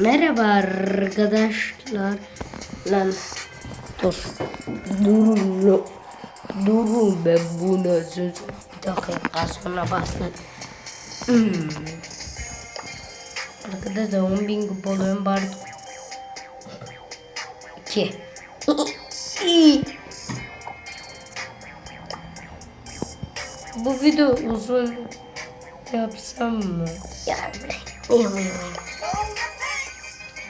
Merhaba arkadaşlar. Lan dur. Durun. Durun ben bunu söz. Bir dakika sonra bastım. Hmm. Arkadaşlar 10 bin kupalarım var. 2. Bu video uzun yapsam mı? Ya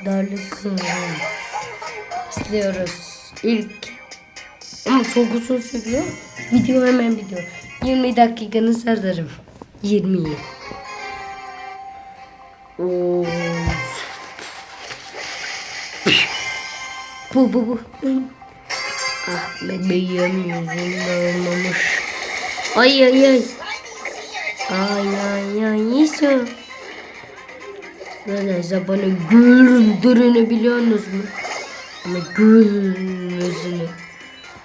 Darlıkın. İzliyoruz. İlk. Ama çok uzun sürüyor. Video hemen video. 20 dakikanı sardarım. 20'yi. Oo. Bu bu bu. Ah bebeğim yüzünden olmamış. Ay ay ay. Ay ay ay Yusuf. Neredeyse bana güldürünü biliyorsunuz mu? Ama gülmesini.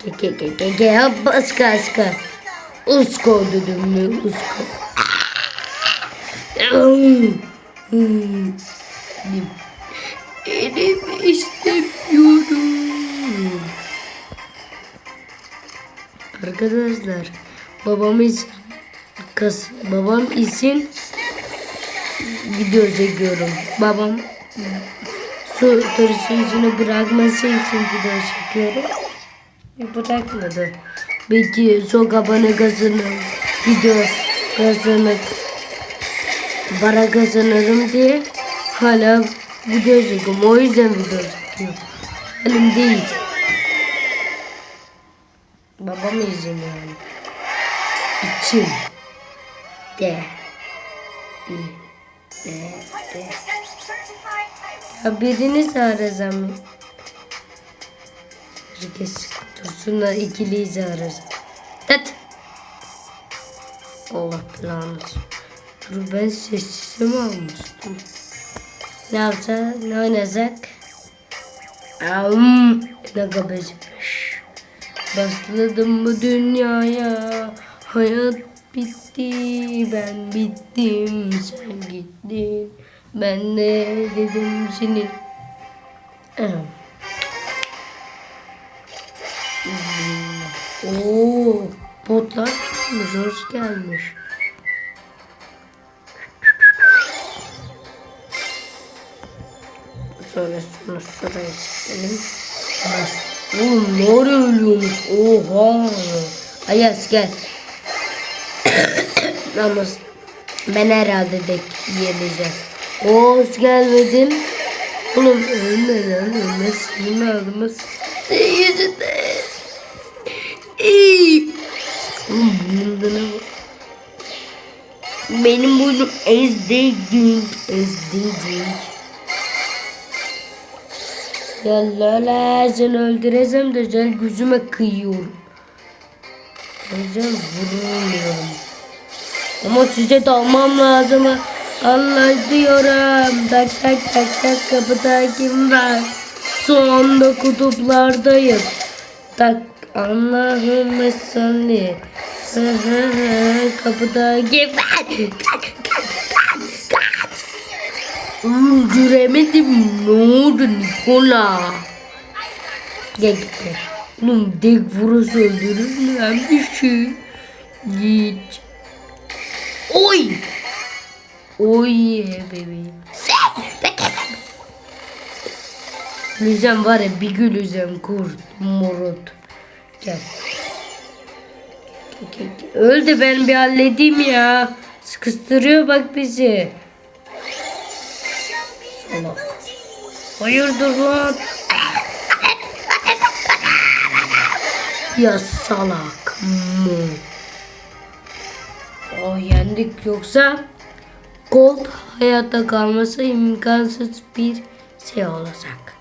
Ke ke ke ke ke hop aska aska. Usko dedim mi usko. Elim istemiyorum. Arkadaşlar babamız kız babam için video çekiyorum. Babam su turşu yüzünü bırakması için video çekiyorum. Bırakmadı. Belki çok abone kazanır, video kazanır, para kazanırım diye hala video çekiyorum. O yüzden video çekiyorum. Halim değil. Babam izin yani. İçin. De. İ. De. De. Ya birini arasam. Herkes dursunlar ikiliyiz arasam. Tat. Allah belanı. Dur ben sessize mi almıştım? Ne yapsa ne oynasak? Am, ne kabacımış. Başladım bu dünyaya Hayat bitti ben bittim sen gittin Ben de dedim. Hmm. Oo, botlar gelmiş, hoş gelmiş. Sonra sonra sıraya. Bas. Oğlum ne ara ölüyormuş? Oha. Ayaz gel. Namaz. Ben herhalde de yiyeceğim. Hoş gelmedin. Oğlum ölme lan ölme. Senin ağzıma senin yüzünden. İyi. Oğlum burnumda ne var? Benim burnum ezdik. Ezdik. Ya lala sen öldüreceğim de sen gözüme kıyıyorum. O yüzden vuramıyorum. Ama size dalmam lazım. Allah diyorum. Tak tak tak tak kapıda kim var? Şu anda kutuplardayım. Tak Allahümme salli. Kapıda kim var? Tak tak tak. Ne oldu Nikola? Gel gel. Oğlum dek vurası öldürür mü lan bir şey? Git. Oy. Oy bebeğim. Lüzem var ya bir gülüzem kurt morut. Gel. Gel. Öldü ben bir halledeyim ya. Sıkıştırıyor bak bizi. Salak. Hayırdır lan? Ya salak mı? O yendik yoksa Gold hayatta kalması imkansız bir şey olacak.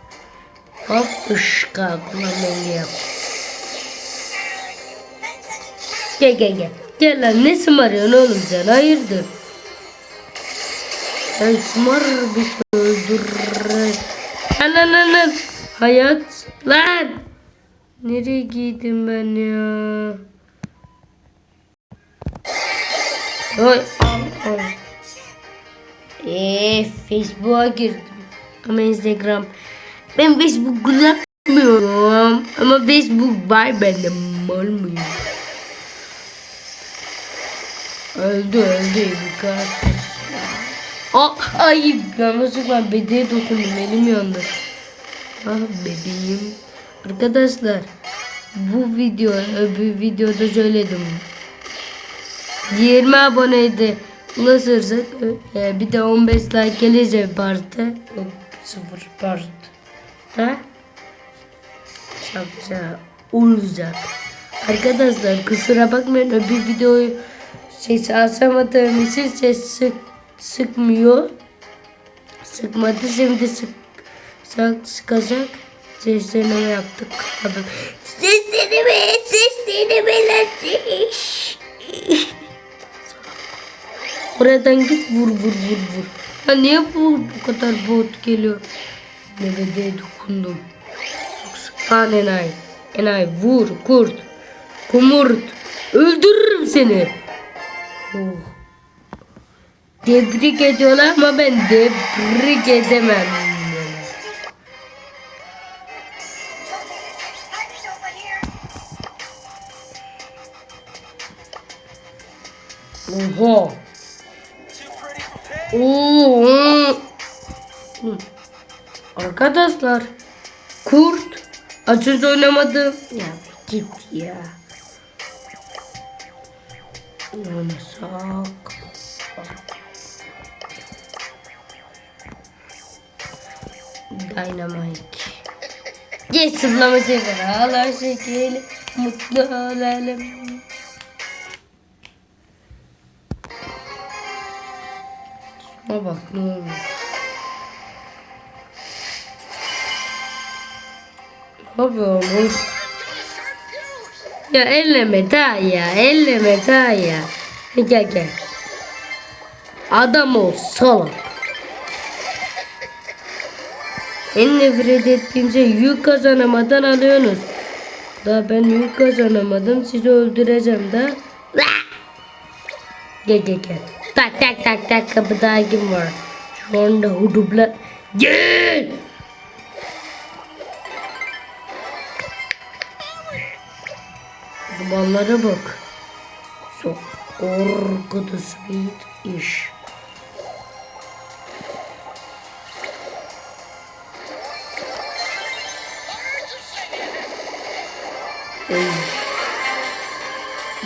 Hop ışka kullanmayı yap. Gel gel gel. Gel lan ne sımarıyorsun oğlum sen hayırdır? Ben smar bir şey öldür. Lan lan lan lan. Hayat lan. Nereye giydim ben ya? Oy al. Eee Facebook'a girdim. ama Instagram. Ben Facebook kullanmıyorum. Ama Facebook var bende. Mal mıyım? Öldü öldü. Yukarı. Aa, ay yanlışlıkla bedeğe dokundum. Elim yandı. Ah bebeğim. Arkadaşlar bu video öbür videoda söyledim. 20 aboneydi ulaşırsak e, bir de 15 like gelirse parti yok sıfır part da çok güzel olacak. Arkadaşlar kusura bakmayın öbür videoyu ses asamadığım için ses sık, sıkmıyor. Sıkmadı şimdi sık, sık sıkacak. Seslenme yaptık. Seslenme, seslenme lan. Oradan git vur vur vur vur. Ya niye bu, bu kadar bot geliyor? Nebede dokundum. Sıkan enayi. Enayi vur kurt. Kumurt. Öldürürüm seni. Oh. Tebrik ediyorlar ama ben tebrik edemem. Oha. Oo. Arkadaşlar kurt açız oynamadım. Ya git ya. Oynasak. Dynamite. Yes, zıplama sefer. Ağlar şekil. Mutlu olalım. Şuna bak ne olmuş. Ne yapıyormuş? Ya elleme daha ya. Elleme daha ya. Gel gel. Adam ol salak. En nefret ettiğim şey yük kazanamadan alıyorsunuz. Daha ben yük kazanamadım. Sizi öldüreceğim da. Gel gel gel. Tak tak kapıda kim var? Şu anda hudupla. Gel. Dumanlara bak. Çok korkutucu bir iş.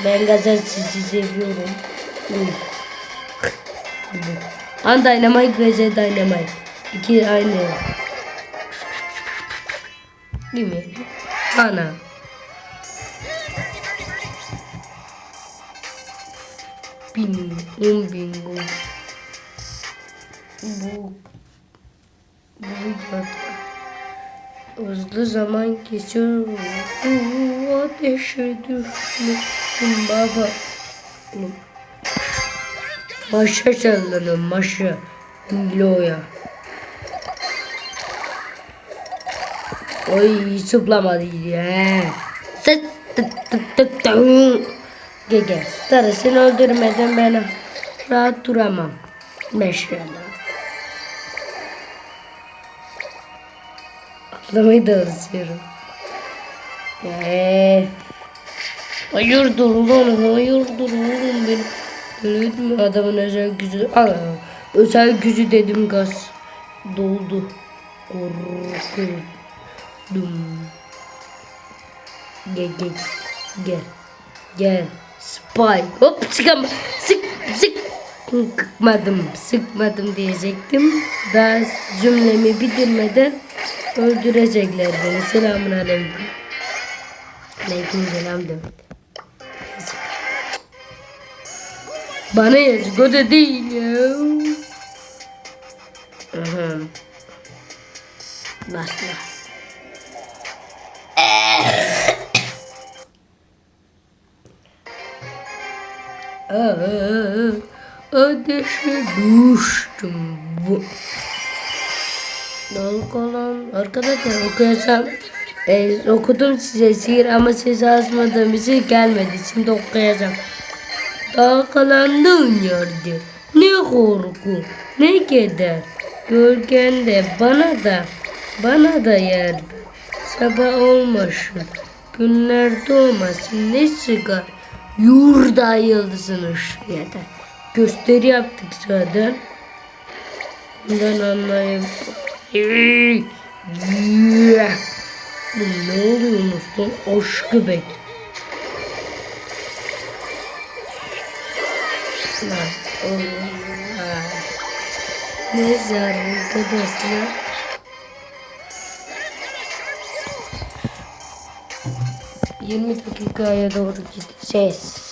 Ben gazel sizi seviyorum. Oy. An dynamite ve Z dynamite. İki aynı. Değil mi? Ana. Bin, un bingo. Bu, bu videoda hızlı zaman geçiyor. Oo, ateşe düşmüşüm baba. Oğlum. Maşa sallanıyor maşa. Loya. Oy zıplamadı ya. Sıt tık tık. Gel gel. Sarı seni öldürmeden ben rahat duramam. Meşale. Atlamayı da istiyorum. Eee. Hayırdır ulan hayırdır oğlum benim. Öyle mi adamın özel gücü? Aa, özel gücü dedim gaz. Doldu. Korkudum. Gel gel. Gel. Gel. Spike. Hop sıkam. Sık sık. Sıkmadım. Sıkmadım diyecektim. Daha cümlemi bitirmeden öldürecekler beni. Selamun aleyküm. Aleyküm selam demek. Bana yazık o da değil ya. Aha. Başla. Aa, Ateşe düştüm. Bu. Dalgalan. Arkadaşlar okuyacağım. Ee, okudum size sihir ama siz yazmadığım için gelmedi. Şimdi okuyacağım. Dalgalandığın yerde ne korku ne keder Gölgende bana da bana da yer. Sabah olmasın. Günler doğmasın. Ne çıkar? Yurda yıldızın ışığı yeter. Gösteri yaptık zaten. Bundan anlayayım. Ne oluyor Mustafa? Aşkı bek. Lan Allah. Ne zar arkadaşlar. Yirmi dakikaya doğru gideceğiz.